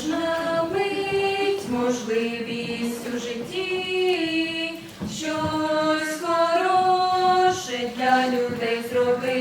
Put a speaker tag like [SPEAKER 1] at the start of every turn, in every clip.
[SPEAKER 1] кожна мить можливість у житті, щось хороше для людей зробити.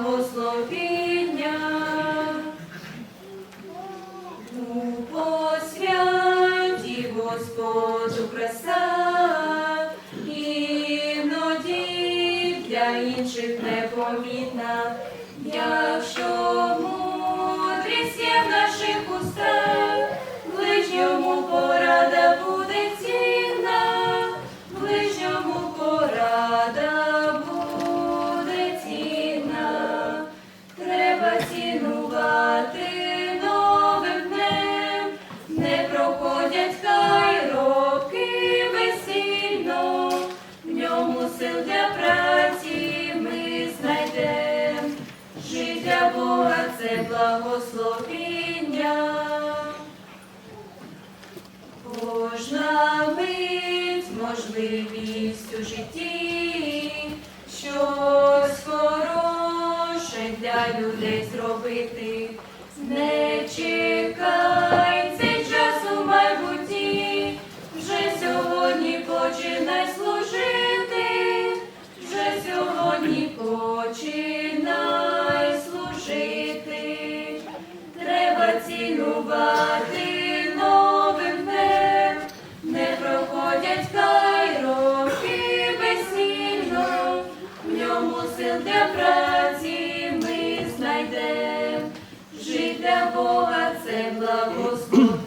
[SPEAKER 1] благословіння у посвяті Господу краса, іноді для інших непомітна, якщо. це благословіння. Кожна мить можливість у житті, щось хороше для людей зробити. Нечі благослови.